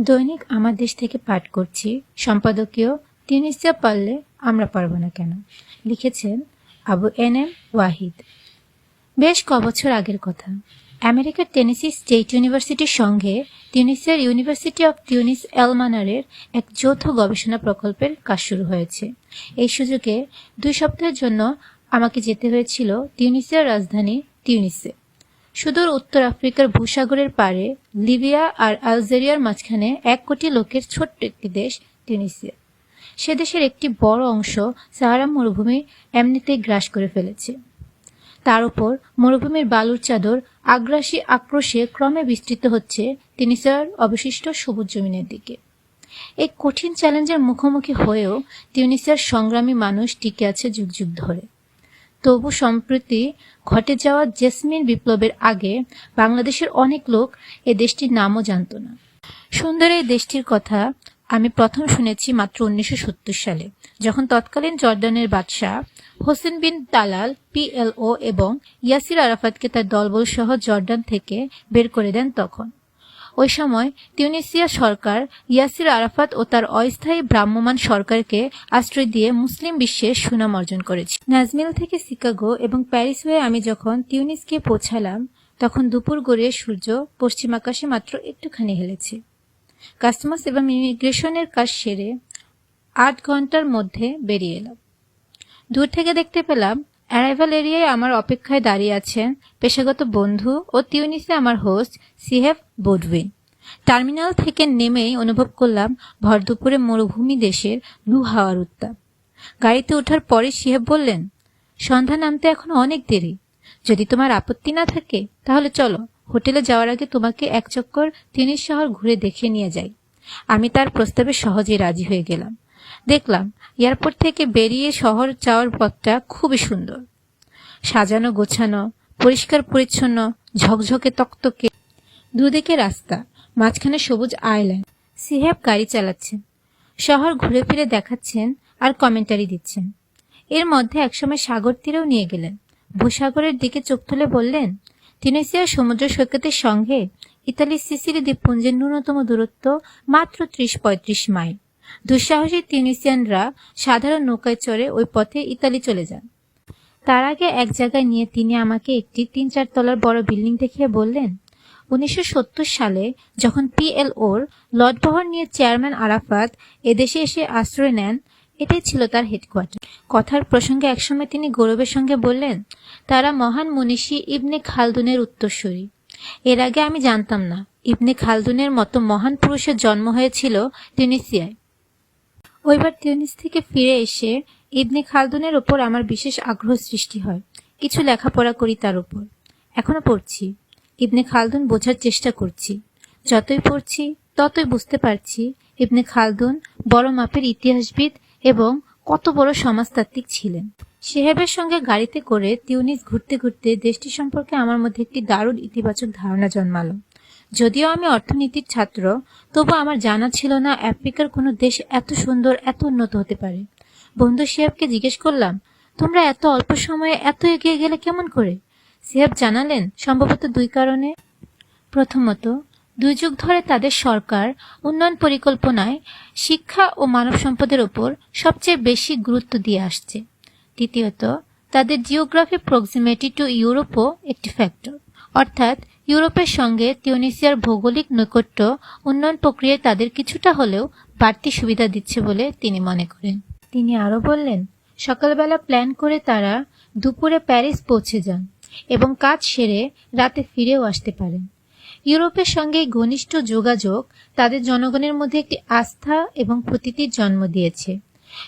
দৈনিক আমার দেশ থেকে পাঠ করছি। সম্পাদকীয় তিউনিসিয়া পারলে আমরা পারব না কেন? লিখেছেন আবু এন এম ওয়াহিদ। বেশ কবছর আগের কথা। আমেরিকার টেনেসি স্টেট ইউনিভার্সিটির সঙ্গে তিউনিসিয়ার ইউনিভার্সিটি অফ তিউনিস এলমানারের এক যৌথ গবেষণা প্রকল্পের কাজ শুরু হয়েছে। এই সুযোগে দুই সপ্তাহের জন্য আমাকে যেতে হয়েছিল তিউনিসিয়ার রাজধানী তিউনিসে। সুদূর উত্তর আফ্রিকার ভূসাগরের পারে লিবিয়া আর আলজেরিয়ার মাঝখানে এক কোটি লোকের ছোট্ট একটি দেশ তিউনিসিয়া সে দেশের একটি বড় অংশ সাহারা মরুভূমি এমনিতেই গ্রাস করে ফেলেছে। তার উপর মরুভূমির বালুর চাদর আগ্রাসী আক্রোশে ক্রমে বিস্তৃত হচ্ছে তিনিসার অবশিষ্ট সবুজ জমিনের দিকে। এই কঠিন চ্যালেঞ্জের মুখোমুখি হয়েও তিউনিসিয়ার সংগ্রামী মানুষ টিকে আছে যুগ যুগ ধরে। তবু সম্প্রতি ঘটে যাওয়া জেসমিন বিপ্লবের আগে বাংলাদেশের অনেক লোক এ দেশটির নামও জানত না। সুন্দর এই দেশটির কথা আমি প্রথম শুনেছি মাত্র উনিশশো সত্তর সালে, যখন তৎকালীন জর্ডানের বাদশাহ হোসেন বিন তালাল পিএলও এবং ইয়াসির আরাফাতকে তার দলবল সহ জর্ডান থেকে বের করে দেন তখন। ওই সময় তিউনিসিয়া সরকার ইয়াসির আরাফাত ও তার অস্থায়ী ভ্রাম্যমান সরকারকে আশ্রয় দিয়ে মুসলিম বিশ্বে সুনাম অর্জন করেছে। নাজমিল থেকে শিকাগো এবং প্যারিস হয়ে আমি যখন তিউনিস গিয়ে পৌঁছালাম, তখন দুপুর গড়িয়ে সূর্য পশ্চিম আকাশে মাত্র একটুখানি হেলেছে। কাস্টমার্স এবং ইমিগ্রেশনের কাজ সেরে আট ঘণ্টার মধ্যে বেরিয়ে এলাম। দূর থেকে দেখতে পেলাম অ্যারাইভাল এরিয়ায় আমার অপেক্ষায় দাঁড়িয়ে আছেন পেশাগত বন্ধু ও তিউনিসে আমার হোস্ট সিহেফ বোডউইন। টার্মিনাল থেকে নেমেই অনুভব করলাম ভর দুপুরে মরুভূমি দেশের লু হাওয়ার উত্তাপ। গাড়িতে ওঠার পরে সিহেব বললেন, সন্ধ্যা নামতে এখন অনেক দেরি। যদি তোমার আপত্তি না থাকে, তাহলে চলো, হোটেলে যাওয়ার আগে তোমাকে এক চক্কর তিনিস শহর ঘুরে দেখে নিয়ে যাই। আমি তার প্রস্তাবে সহজেই রাজি হয়ে গেলাম। দেখলাম এয়ারপোর্ট থেকে বেরিয়ে শহর যাওয়ার পথটা খুবই সুন্দর। সাজানো, গোছানো, পরিষ্কার, পরিচ্ছন্ন, ঝকঝকে, তকতকে। দুদিকে রাস্তা, মাঝখানে সবুজ আইল্যান্ড। সিহেব গাড়ি চালাচ্ছেন শহর ঘুরে ফিরে দেখাচ্ছেন আর কমেন্টারি দিচ্ছেন। এর মধ্যে একসময় সাগর তীরেও নিয়ে গেলেন। ভূসাগরের দিকে চোখ তুলে বললেন তিনেসিয়ার সমুদ্র সৈকতের সঙ্গে ইতালির সিসিলি দ্বীপপুঞ্জের ন্যূনতম দূরত্ব মাত্র ত্রিশ পঁয়ত্রিশ মাইল। দুঃসাহসী তিউনিসিয়ানরা সাধারণ নৌকায় চড়ে ওই পথে ইতালি চলে যান। তার আগে এক জায়গায় নিয়ে তিনি আমাকে একটি তিন চার তলার বড় বিল্ডিং দেখিয়ে বললেন, উনিশশো সত্তর সালে যখন পিএলওর লটবহর নিয়ে চেয়ারম্যান আরাফাত এদেশে এসে আশ্রয় নেন, এটাই ছিল তার হেডকোয়ার্টার। কথার প্রসঙ্গে একসময় তিনি গৌরবের সঙ্গে বললেন, তারা মহান মনীষী ইবনে খালদুনের উত্তরসূরি। এর আগে আমি জানতাম না, ইবনে খালদুনের মতো মহান পুরুষের জন্ম হয়েছিল টিউনিসিয়ায় ওইবার টিউনিস থেকে ফিরে এসে ইবনে খালদুনের ওপর আমার বিশেষ আগ্রহ সৃষ্টি হয়। কিছু লেখাপড়া করি তার উপর এখনও পড়ছি। ইবনে খালদুন বোঝার চেষ্টা করছি। যতই পড়ছি, ততই বুঝতে পারছি ইবনে খালদুন বড় মাপের ইতিহাসবিদ এবং কত বড় সমাজতাত্ত্বিক ছিলেন। সেহেবের সঙ্গে গাড়িতে করে তিউনিস ঘুরতে ঘুরতে দেশটি সম্পর্কে আমার মধ্যে একটি দারুণ ইতিবাচক ধারণা জন্মালো। যদিও আমি অর্থনীতির ছাত্র, তবু আমার জানা ছিল না আফ্রিকার কোনো দেশ এত সুন্দর, এত উন্নত হতে পারে। বন্ধু সিহাবকে জিজ্ঞেস করলাম, তোমরা এত অল্প সময়ে এত এগিয়ে গেলে কেমন করে? সিহাব জানালেন, সম্ভবত দুই কারণে। প্রথমত, দুই যুগ ধরে তাদের সরকার, উন্নয়ন পরিকল্পনায় শিক্ষা ও মানব সম্পদের ওপর সবচেয়ে বেশি গুরুত্ব দিয়ে আসছে। দ্বিতীয়ত, তাদের জিওগ্রাফি প্রক্সিমেটি টু ইউরোপও একটি ফ্যাক্টর অর্থাৎ ইউরোপের সঙ্গে তিউনিসিয়ার ভৌগোলিক নৈকট্য উন্নয়ন প্রক্রিয়ায় তাদের কিছুটা হলেও বাড়তি সুবিধা দিচ্ছে বলে তিনি মনে করেন। তিনি আরও বললেন, সকালবেলা প্ল্যান করে তারা দুপুরে প্যারিস পৌঁছে যান এবং কাজ সেরে রাতে ফিরেও আসতে পারেন। ইউরোপের সঙ্গে ঘনিষ্ঠ যোগাযোগ তাদের জনগণের মধ্যে একটি আস্থা এবং প্রতীতির জন্ম দিয়েছে।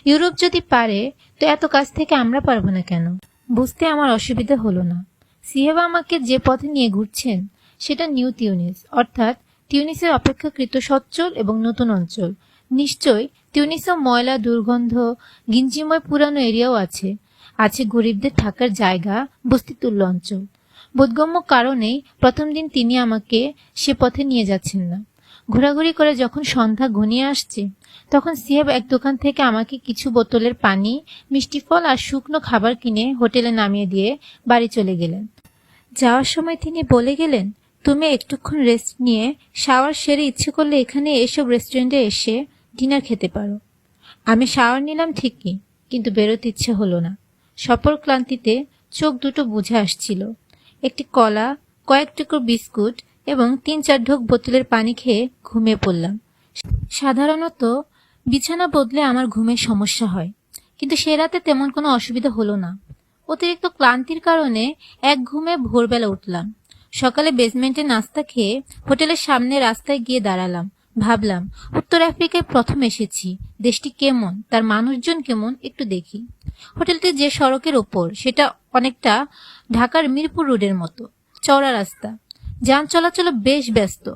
ইউরোপ যদি পারে, তো এত কাছ থেকে আমরা পারব না কেন? বুঝতে আমার অসুবিধা হলো না। সিহেবা আমাকে যে পথে নিয়ে ঘুরছেন, সেটা নিউ টিউনিস, অর্থাৎ টিউনিসের অপেক্ষাকৃত সচ্ছল এবং নতুন অঞ্চল। নিশ্চয় টিউনিসও ময়লা, দুর্গন্ধ, গিঞ্জিময় পুরানো এরিয়াও আছে। আছে গরিবদের থাকার জায়গা, বস্তিতুল্য অঞ্চল। বোধগম্য কারণেই প্রথম দিন তিনি আমাকে সে পথে নিয়ে যাচ্ছেন না। ঘোরাঘুরি করে যখন সন্ধ্যা ঘনিয়ে আসছে, তখন সিহেব এক দোকান থেকে আমাকে কিছু বোতলের পানি, মিষ্টি ফল আর শুকনো খাবার কিনে হোটেলে নামিয়ে দিয়ে বাড়ি চলে গেলেন। যাওয়ার সময় তিনি বলে গেলেন, তুমি একটুক্ষণ রেস্ট নিয়ে শাওয়ার সেরে ইচ্ছে করলে এখানে এসব রেস্টুরেন্টে এসে ডিনার খেতে পারো। আমি শাওয়ার নিলাম ঠিকই, কিন্তু বেরোতে ইচ্ছে হলো না। সফর ক্লান্তিতে চোখ দুটো বুঝে আসছিল। একটি কলা, কয়েক টুকরো বিস্কুট এবং তিন চার ঢোক বোতলের পানি খেয়ে ঘুমিয়ে পড়লাম। সাধারণত বিছানা বদলে আমার ঘুমের সমস্যা হয়, কিন্তু সে রাতে তেমন কোনো অসুবিধা হলো না। অতিরিক্ত ক্লান্তির কারণে এক ঘুমে ভোরবেলা উঠলাম। সকালে বেসমেন্টে নাস্তা খেয়ে হোটেলের সামনে রাস্তায় গিয়ে দাঁড়ালাম। ভাবলাম, উত্তর আফ্রিকায় প্রথম এসেছি। দেশটি কেমন? তার মানুষজন কেমন? একটু দেখি। হোটেলটি যে সড়কের ওপর, সেটা অনেকটা ঢাকার মিরপুর রোডের মতো। চওড়া রাস্তা। যান চলাচল বেশ ব্যস্ত।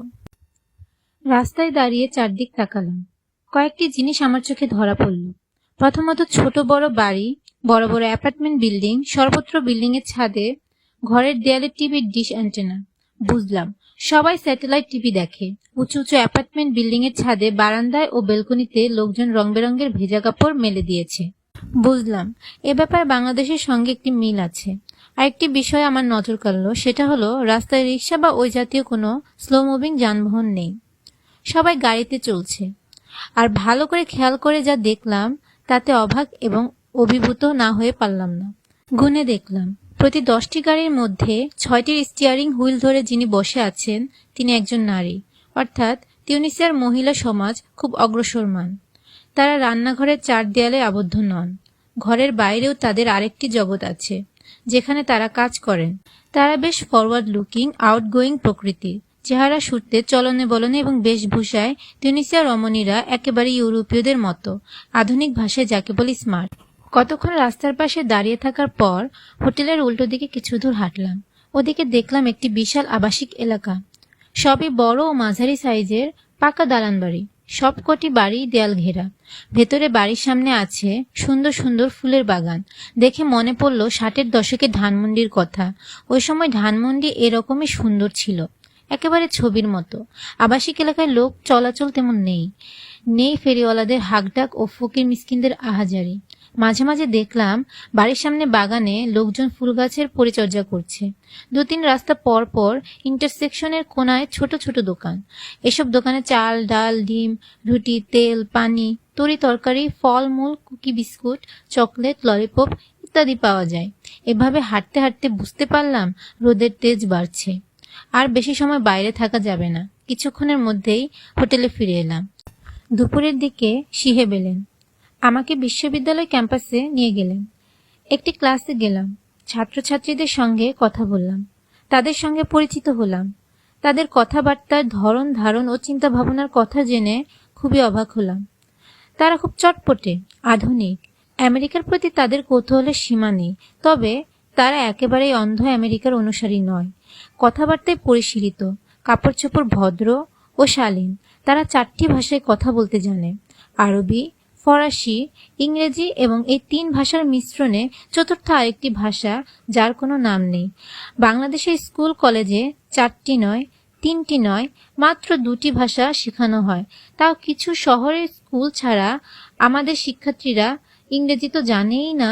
রাস্তায় দাঁড়িয়ে চারদিক তাকালাম। কয়েকটি জিনিস আমার চোখে ধরা পড়ল। প্রথমত ছোট বড় বাড়ি, বড় বড় অ্যাপার্টমেন্ট বিল্ডিং, সর্বত্র বিল্ডিং এর ছাদে, ঘরের দেয়ালে টিভির ডিশ অ্যান্টেনা। বুঝলাম, সবাই স্যাটেলাইট টিভি দেখে। উঁচু উঁচু অ্যাপার্টমেন্ট বিল্ডিং এর ছাদে বারান্দায় ও বেলকনিতে লোকজন রং বেরঙের ভেজা কাপড় মেলে দিয়েছে। বুঝলাম, এ ব্যাপারে বাংলাদেশের সঙ্গে একটি মিল আছে। আরেকটি বিষয় আমার নজর কাড়ল, সেটা হলো, রাস্তায় রিক্সা বা ওই জাতীয় কোনো স্লো মুভিং যানবাহন নেই। সবাই গাড়িতে চলছে। আর ভালো করে খেয়াল করে যা দেখলাম, তাতে অবাক এবং অভিভূত না হয়ে পারলাম না। গুনে দেখলাম, প্রতি দশটি গাড়ির মধ্যে ছয়টির স্টিয়ারিং হুইল ধরে যিনি বসে আছেন, তিনি একজন নারী। অর্থাৎ, তিউনিসিয়ার মহিলা সমাজ খুব অগ্রসরমান তারা রান্নাঘরের চার দেয়ালে আবদ্ধ নন। ঘরের বাইরেও তাদের আরেকটি জগৎ আছে। যেখানে তারা কাজ করেন। তারা বেশ ফরওয়ার্ড লুকিং আউটগোয়িং প্রকৃতির। চেহারা সুরতে, চলনে বলনে এবং বেশভূষায় তিউনিসিয়া রমণীরা একেবারে ইউরোপীয়দের মতো। আধুনিক ভাষায় যাকে বলি স্মার্ট কতক্ষণ রাস্তার পাশে দাঁড়িয়ে থাকার পর হোটেলের উল্টো দিকে কিছু দূর হাঁটলাম। ওদিকে দেখলাম একটি বিশাল আবাসিক এলাকা। সবই বড় ও মাঝারি সাইজের পাকা দালান বাড়ি। সবকটি বাড়ি দেয়াল ঘেরা। ভেতরে বাড়ির সামনে আছে সুন্দর সুন্দর ফুলের বাগান। দেখে মনে পড়ল ষাটের দশকে ধানমন্ডির কথা। ওই সময় ধানমন্ডি এরকমই সুন্দর ছিল, একেবারে ছবির মতো। আবাসিক এলাকায় লোক চলাচল তেমন নেই। নেই ফেরিওয়ালাদের হাকডাক ও ফকির মিসকিনদের আহাজারি। মাঝে মাঝে দেখলাম বাড়ির সামনে বাগানে লোকজন ফুল গাছের পরিচর্যা করছে। দু তিন রাস্তা পর পর ইন্টারসেকশনের কোনায় ছোট ছোট দোকান। এসব দোকানে চাল, ডাল, ডিম, রুটি, তেল, পানি, তরি তরকারি ফলমূল কুকি বিস্কুট, চকলেট, ললিপপ ইত্যাদি পাওয়া যায়। এভাবে হাঁটতে হাঁটতে বুঝতে পারলাম রোদের তেজ বাড়ছে। আর বেশি সময় বাইরে থাকা যাবে না। কিছুক্ষণের মধ্যেই হোটেলে ফিরে এলাম। দুপুরের দিকে শিহেব এলেন আমাকে বিশ্ববিদ্যালয় ক্যাম্পাসে নিয়ে গেলেন। একটি ক্লাসে গেলাম। ছাত্রছাত্রীদের সঙ্গে কথা বললাম। তাদের সঙ্গে পরিচিত হলাম। তাদের কথাবার্তার ধরন, ধারণ ও চিন্তা ভাবনার কথা জেনে খুবই অবাক হলাম। তারা খুব চটপটে, আধুনিক। আমেরিকার প্রতি তাদের কৌতূহলের সীমা নেই। তবে তারা একেবারেই অন্ধ আমেরিকার অনুসারী নয়। কথাবার্তায় পরিশীলিত কাপড় চোপড় ভদ্র ও শালীন। তারা চারটি ভাষায় কথা বলতে জানে। আরবি ফরাসি, ইংরেজি এবং এই তিন ভাষার মিশ্রণে চতুর্থ আরেকটি ভাষা, যার কোনো নাম নেই। বাংলাদেশের স্কুল কলেজে চারটি নয়, তিনটি নয়, মাত্র দুটি ভাষা শেখানো হয়। তাও কিছু শহরের স্কুল ছাড়া আমাদের শিক্ষার্থীরা ইংরেজি তো জানেই না,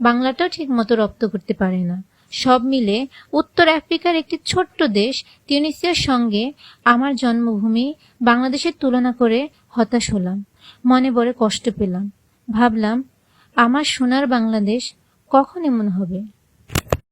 বাংলাটাও ঠিক মতো রপ্ত করতে পারে না। সব মিলে উত্তর আফ্রিকার একটি ছোট্ট দেশ, তিউনিসিয়ার সঙ্গে আমার জন্মভূমি বাংলাদেশের তুলনা করে হতাশ হলাম। মনে বড় কষ্ট পেলাম। ভাবলাম আমার সোনার বাংলাদেশ কখন এমন হবে?